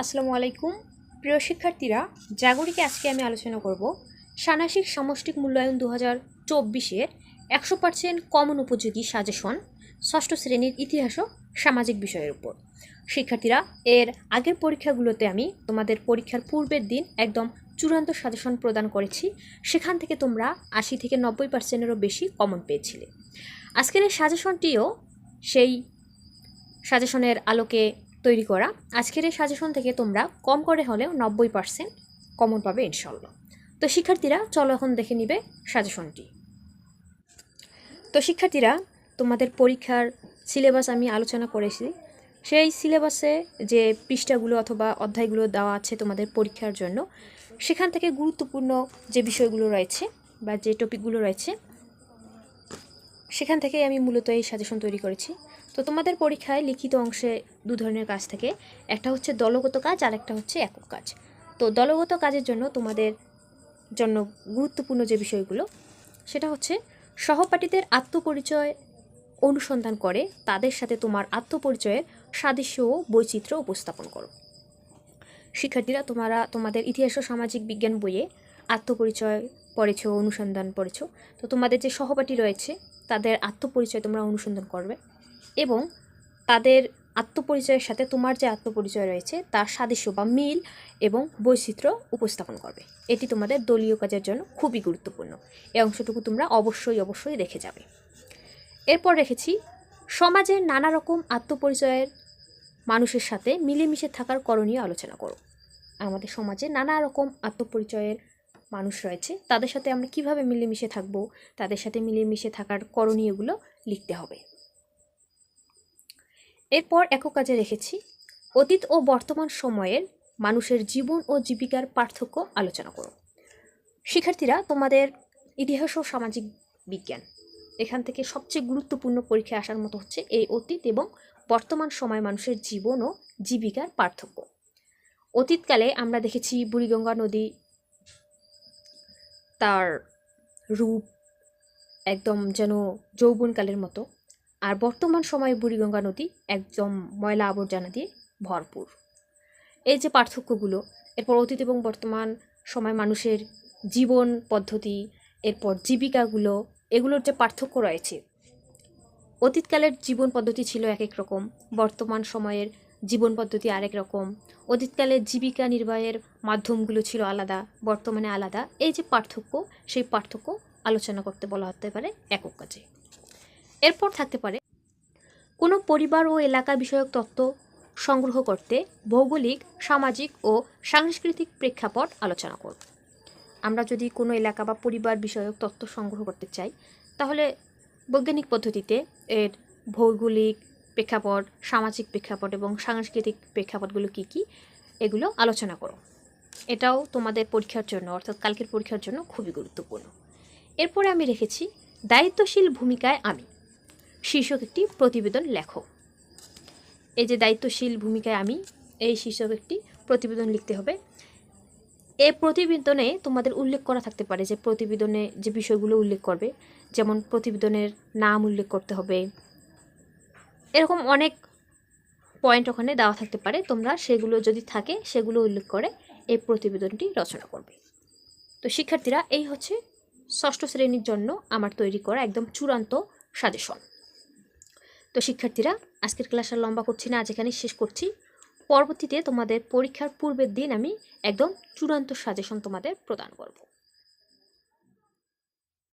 আসসালামু আলাইকুম। প্রিয় শিক্ষার্থীরা, জাগরিকে আজকে আমি আলোচনা করব ষান্মাসিক সামষ্টিক মূল্যায়ন দু হাজার চব্বিশের একশো পার্সেন্ট কমন উপযোগী সাজেশন ষষ্ঠ শ্রেণির ইতিহাস ও সামাজিক বিষয়ের উপর। শিক্ষার্থীরা, এর আগের পরীক্ষাগুলোতে আমি তোমাদের পরীক্ষার পূর্বের দিন একদম চূড়ান্ত সাজেশন প্রদান করেছি। সেখান থেকে তোমরা আশি থেকে নব্বই পার্সেন্টেরও বেশি কমন পেয়েছিলে। আজকের এই সাজেশনটিও সেই সাজেশনের আলোকে তৈরি করা। আজকের এই সাজেশন থেকে তোমরা কম করে হলেও নব্বই পার্সেন্ট কমন পাবে ইনশাল্লাহ তো শিক্ষার্থীরা, চলো এখন দেখে নিবে সাজেশনটি তো শিক্ষার্থীরা, তোমাদের পরীক্ষার সিলেবাস আমি আলোচনা করেছি। সেই সিলেবাসে যে পৃষ্ঠাগুলো অথবা অধ্যায়গুলো দেওয়া আছে তোমাদের পরীক্ষার জন্য, সেখান থেকে গুরুত্বপূর্ণ যে বিষয়গুলো রয়েছে বা যে টপিকগুলো রয়েছে, সেখান থেকে আমি মূলত এই সাজেশন তৈরি করেছি। তো তোমাদের পরীক্ষায় লিখিত অংশে দু ধরনের কাজ থাকে। একটা হচ্ছে দলগত কাজ আর একটা হচ্ছে একক কাজ। তো দলগত কাজের জন্য তোমাদের জন্য গুরুত্বপূর্ণ যে বিষয়গুলো, সেটা হচ্ছে সহপাঠীদের আত্মপরিচয় অনুসন্ধান করে, তাদের সাথে তোমার আত্মপরিচয়ের সাদৃশ্য ও বৈচিত্র্য উপস্থাপন করো। শিক্ষার্থীরা, তোমরা, তোমাদের ইতিহাস ও সামাজিক বিজ্ঞান বইয়ে আত্মপরিচয় পড়েছো, অনুসন্ধান পড়েছো। তো তোমাদের যে সহপাঠী রয়েছে, তাদের আত্মপরিচয় তোমরা অনুসন্ধান করবে। এবং তাদের আত্মপরিচয়ের সাথে তোমার যে আত্মপরিচয় রয়েছে, তার সাদৃশ্য বা মিল এবং বৈচিত্র্য উপস্থাপন করবে। এটি তোমাদের দলীয় কাজের জন্য খুবই গুরুত্বপূর্ণ। এই অংশটুকু তোমরা অবশ্যই অবশ্যই রেখে যাবে। এরপর রেখেছি, সমাজের নানা রকম আত্মপরিচয়ের মানুষের সাথে মিলেমিশে থাকার করণীয় আলোচনা করো। আমাদের সমাজে নানা রকম আত্মপরিচয়ের মানুষ রয়েছে। তাদের সাথে আমরা কীভাবে মিলেমিশে থাকব? তাদের সাথে মিলেমিশে থাকার করণীয়গুলো লিখতে হবে। এরপর একক কাজে রেখেছি অতীত ও বর্তমান সময়ের মানুষের জীবন ও জীবিকার পার্থক্য আলোচনা করো। শিক্ষার্থীরা, তোমাদের ইতিহাস ও সামাজিক বিজ্ঞান। এখান থেকে সবচেয়ে গুরুত্বপূর্ণ পরীক্ষায় আসার মতো হচ্ছে এই অতীত এবং বর্তমান সময় মানুষের জীবন ও জীবিকার পার্থক্য। অতীতকালে আমরা দেখেছি বুড়িগঙ্গা নদী, তার রূপ একদম যেন যৌবনকালের মতো। আর বর্তমান সময়ে বুড়িগঙ্গা নদী একদম ময়লা আবর্জনা দিয়ে ভরপুর। এই যে পার্থক্যগুলো, এরপর অতীত এবং বর্তমান সময় মানুষের জীবন পদ্ধতি, এরপর জীবিকাগুলো, এগুলোর যে পার্থক্য রয়েছে। অতীতকালের জীবন পদ্ধতি ছিল এক এক রকম, বর্তমান সময়ের জীবন পদ্ধতি আরেক রকম অতীতকালে জীবিকা নির্বাহের মাধ্যমগুলো ছিল আলাদা, বর্তমানে আলাদা। এই যে পার্থক্য, সেই পার্থক্য আলোচনা করতে বলা হতে পারে একক কাজে। এরপর থাকতে পারে কোনো পরিবার ও এলাকা বিষয়ক তথ্য সংগ্রহ করতে ভৌগোলিক, সামাজিক ও সাংস্কৃতিক প্রেক্ষাপট আলোচনা করব। আমরা যদি কোনো এলাকা বা পরিবার বিষয়ক তথ্য সংগ্রহ করতে চাই, তাহলে বৈজ্ঞানিক পদ্ধতিতে এর ভৌগোলিক প্রেক্ষাপট, সামাজিক প্রেক্ষাপট এবং সাংস্কৃতিক প্রেক্ষাপটগুলো কী কী, এগুলো আলোচনা করো এটাও তোমাদের পরীক্ষার জন্য, অর্থাৎ কালকের পরীক্ষার জন্য খুবই গুরুত্বপূর্ণ। এরপরে আমি রেখেছি দায়িত্বশীল ভূমিকায় আমি। শীর্ষক একটি প্রতিবেদন লেখো এই যে দায়িত্বশীল ভূমিকায় আমি এই শীর্ষক একটি প্রতিবেদন লিখতে হবে। এই প্রতিবেদনে তোমাদের উল্লেখ করা থাকতে পারে যে প্রতিবেদনে যে বিষয়গুলো উল্লেখ করবে, যেমন প্রতিবেদনের নাম উল্লেখ করতে হবে। এরকম অনেক পয়েন্ট ওখানে দেওয়া থাকতে পারে। তোমরা সেগুলো যদি থাকে, সেগুলো উল্লেখ করে এই প্রতিবেদনটি রচনা করবে। তো শিক্ষার্থীরা, এই হচ্ছে ষষ্ঠ শ্রেণির জন্য আমার তৈরি করা একদম চূড়ান্ত সাজেশন তো শিক্ষার্থীরা, আজকের ক্লাস আর লম্বা করছি না, আজ এখানে শেষ করছি। পরবর্তীতে তোমাদের পরীক্ষার পূর্বের দিন আমি একদম চূড়ান্ত সাজেশন তোমাদের প্রদান করব।